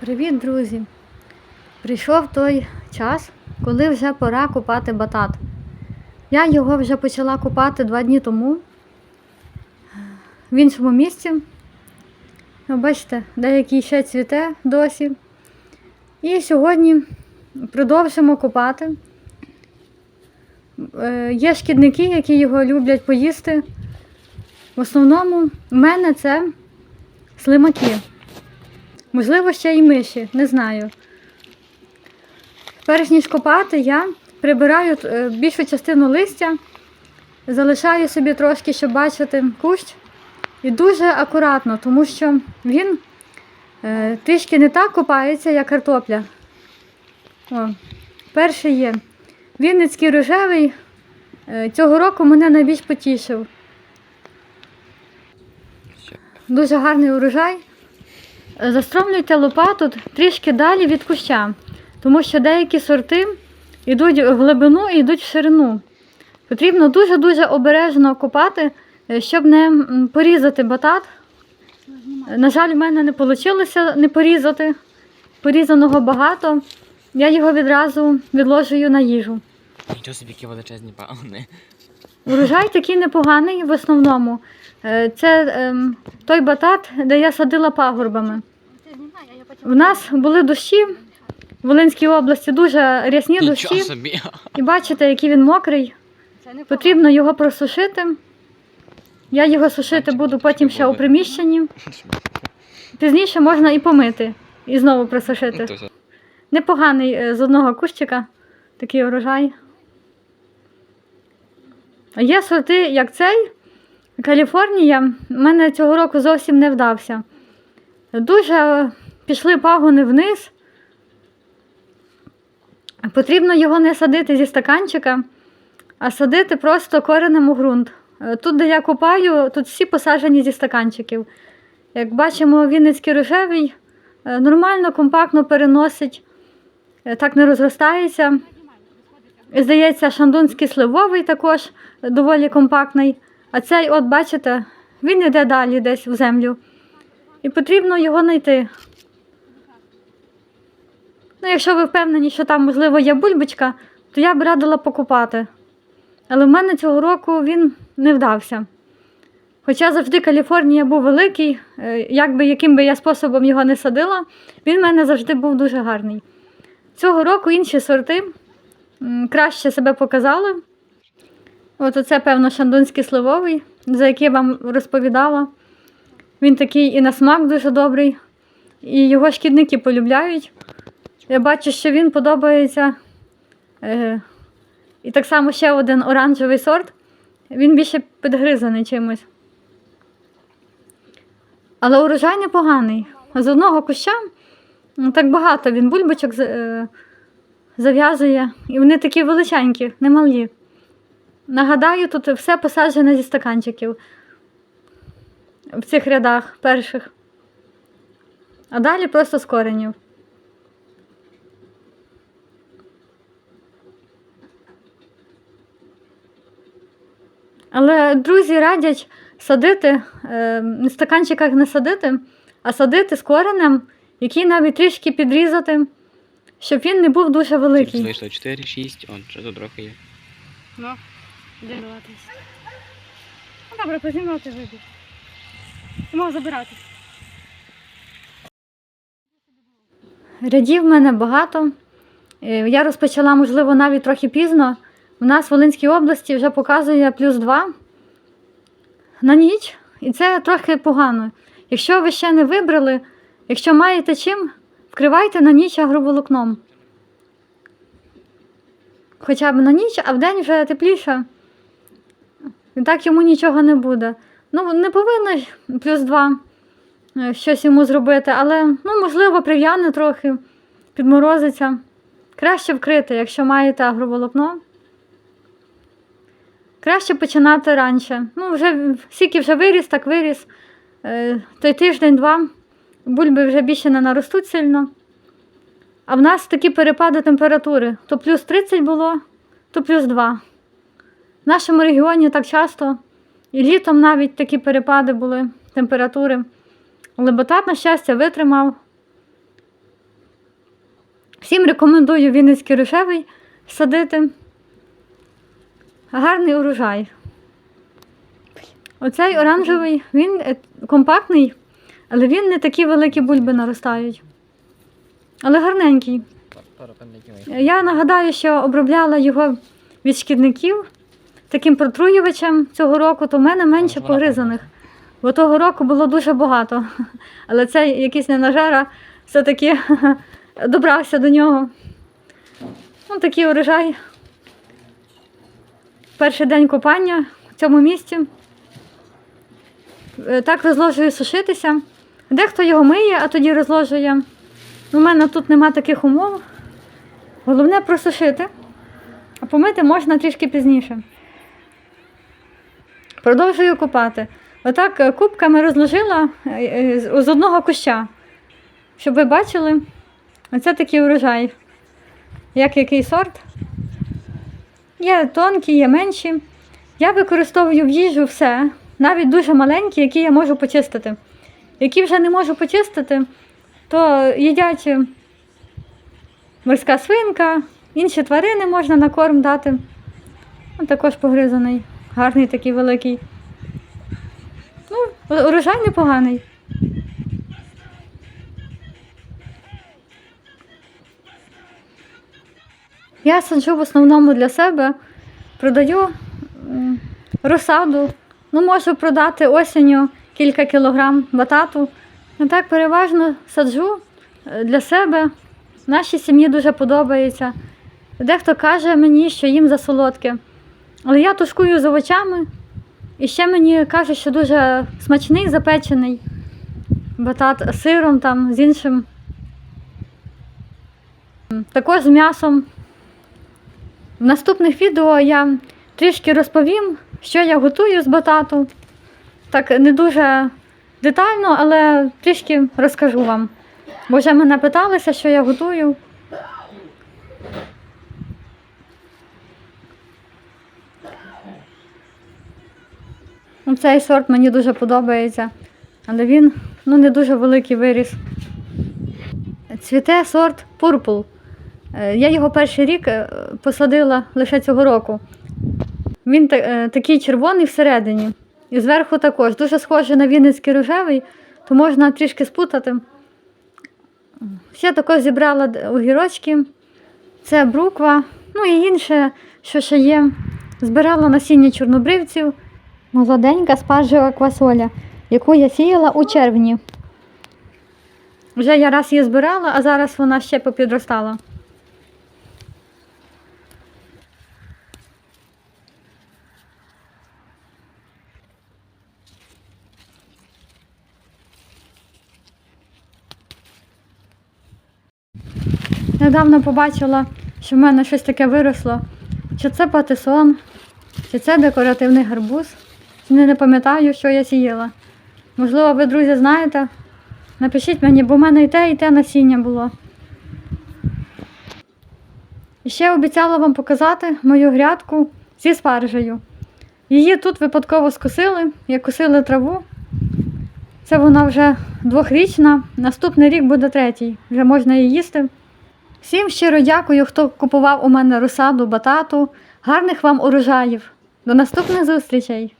Привіт, друзі! Прийшов той час, коли вже пора купати батат. Я його вже почала купати два дні тому в іншому місці. Бачите, деякий ще цвіте досі. І сьогодні продовжимо купати. Е, Є шкідники, які його люблять поїсти. В основному в мене це слимаки. Можливо, ще й миші, не знаю. Перш ніж копати, я прибираю е, більшу частину листя, залишаю собі трошки, щоб бачити кущ. І дуже акуратно, тому що він е, трішки не так копається, як картопля. О, перший є. Вінницький рожевий е, цього року мене найбільш потішив. Дуже гарний урожай. Застромлюйте лопату трішки далі від куща, тому що деякі сорти йдуть в глибину і йдуть в ширину. Потрібно дуже-дуже обережно копати, е, щоб не порізати батат. На жаль, в мене не вийшло не порізати. Порізаного багато. Я його відразу відложую на їжу. Нічого собі які величезні пагони. Урожай такий непоганий в основному. Е, Це ем, той батат, де я садила пагорбами. У нас були дощі в Волинській області, дуже рясні дощі. собі. І бачите, який він мокрий. Потрібно його просушити. Я його сушити буду потім ще у приміщенні. Пізніше можна і помити, і знову просушити. Непоганий е, з одного кущика такий урожай. Є сорти, як цей. Каліфорнія в мене цього року зовсім не вдався. Дуже пішли пагони вниз. Потрібно його не садити зі стаканчика, а садити просто коренем у ґрунт. Е, Тут, де я копаю, тут всі посаджені зі стаканчиків. Як бачимо, Вінницький рожевий е, нормально, компактно переносить, е, так не розростається. Здається, шандунський сливовий також доволі компактний. А цей, от бачите, він йде далі десь в землю. І потрібно його знайти. Ну, якщо ви впевнені, що там, можливо, є бульбочка, то я б радила покупати. Але в мене цього року він не вдався. Хоча завжди Каліфорнія був великий, е, як би, яким би я способом його не садила, він в мене завжди був дуже гарний. Цього року інші сорти краще себе показали. От оце, певно, шандунський сливовий, за який я вам розповідала. Він такий і на смак дуже добрий, і його шкідники полюбляють. Я бачу, що він подобається. Е, і так само ще один оранжевий сорт. Він більше підгризаний чимось. Але урожай непоганий. З одного куща ну, так багато він бульбочок е, зав'язує. І вони такі величенькі, немалі. Нагадаю, тут все посаджене зі стаканчиків в цих рядах перших. А далі просто з коренів. Але друзі радять садити, е, в стаканчиках не садити, а садити з коренем, який навіть трішки підрізати, щоб він не був дуже великий. вийшло 4, 6, он, що тут трохи є. Ну, дивитись. Ну, добре, познімати вибіг. Можу забирати. Рядів в мене багато. Е, Я розпочала, можливо, навіть трохи пізно. У нас в Волинській області вже показує плюс 2 на ніч, і це трохи погано. Якщо ви ще не вибрали, якщо маєте чим, вкривайте на ніч агроволокном. Хоча б на ніч, а вдень вже тепліше. І так йому нічого не буде. Ну, не повинно плюс 2 е, щось йому зробити, але ну, можливо, прив'яне трохи, підморозиться. Краще вкрити, якщо маєте агроволокно. Краще починати раніше. Ну, вже скільки вже виріс, так виріс. Е, той тиждень-два бульби вже більше не наростуть сильно. А в нас такі перепади температури. То плюс 30 було, то плюс 2. В нашому регіоні так часто, і літом навіть такі перепади були температури. Але батат, на щастя, витримав. Всім рекомендую Вінницький рушевий садити. Гарний урожай. Оцей оранжевий, він е, компактний, але він не такі великі бульби наростають. Але гарненький. Я нагадаю, що обробляла його від шкідників таким протруювачем цього року, то в мене менше погризаних. Бо того року було дуже багато. Але цей якийсь ненажера все-таки добрався до нього. Ну, такий урожай. Перший день копання в цьому місці. Е, Так розложую сушитися. Дехто його миє, а тоді розложує. У мене тут нема таких умов. Головне просушити, а помити можна трішки пізніше. Продовжую копати. Отак е, кубками розложила е, е, з одного куща. Щоб ви бачили, оце такий урожай. Як який сорт. Є тонкі, є менші. Я використовую в їжу все, навіть дуже маленькі, які я можу почистити. Які вже не можу почистити, то їдять морська свинка, інші тварини можна на корм дати. Також погризаний, гарний такий великий. Ну, урожай непоганий. Я саджу в основному для себе, продаю розсаду. Ну, можу продати осінню кілька кілограм батату. Ну так переважно саджу е, для себе. Нашій сім'ї дуже подобається. Дехто каже мені, що їм засолодке. Але я тушкую з овочами. І ще мені кажуть, що дуже смачний, запечений батат з сиром там, з іншим. Також з м'ясом. В наступних відео я трішки розповім, що я готую з батату. Так, не дуже детально, але трішки розкажу вам. Бо вже мене питалися, що я готую. Ну, Цей сорт мені дуже подобається, але він ну, не дуже великий виріс. Цвіте сорт Purple. Е, Я його перший рік е, посадила лише цього року. Він е, такий червоний всередині. І зверху також. Дуже схожий на Вінницький рожевий, то можна трішки спутати. Ще також зібрала огірочки. Це бруква, ну і інше, що ще є. Збирала насіння чорнобривців. Молоденька спаржева квасоля, яку я сіяла у червні. Вже я раз її збирала, а зараз вона ще попідростала. Недавно побачила, що в мене щось таке виросло. Чи це патисон, чи це декоративний гарбуз. Не, не пам'ятаю, що я сіяла. Можливо, ви, друзі, знаєте. Напишіть мені, бо в мене і те, і те насіння було. І ще обіцяла вам показати мою грядку зі спаржею. Її тут випадково скосили, як косили траву. Це вона вже двохрічна, наступний рік буде третій, вже можна її їсти. Всім щиро дякую, хто купував у мене розсаду, батату. Гарних вам урожаїв. До наступних зустрічей!